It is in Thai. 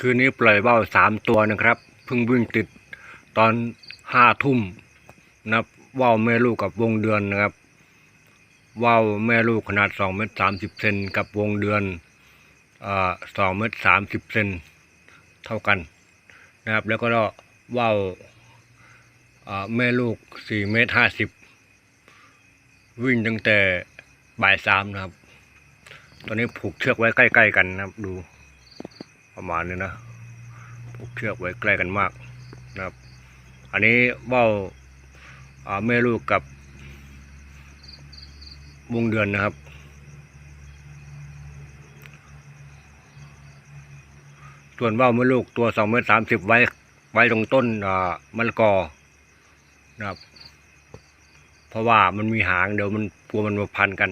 คืนนี้ปล่อยว่าวสามตัวนะครับเพิ่งวิ่งติดตอนห้าทุ่มนะครับว่าวแม่ลูกกับวงเดือนนะครับว่าวแม่ลูกขนาดสองเมตรสามสิบเซนกับวงเดือนสองเมตรสามสิบเซนเท่ากันนะครับ แล้วก็ว่าวแม่ลูกสี่เมตรห้าสิบวิ่งตั้งแต่บ่ายสามนะครับ ตอนนี้ผูกเชือกไว้ใกล้ ๆ กันนะครับดู ประมาณนี้นะผูกเชือกไว้ใกล้กันมากนะครับ อันนี้ว่าวอ่าแม่ลูกกับวงเดือนนะครับ ส่วนว่าวแม่ลูกตัวสองเมตรสามสิบไว้ไว้ตรงต้นมะละกอนะครับ เพราะว่ามันมีหางเดี๋ยวมันกลัวมันมาพันกัน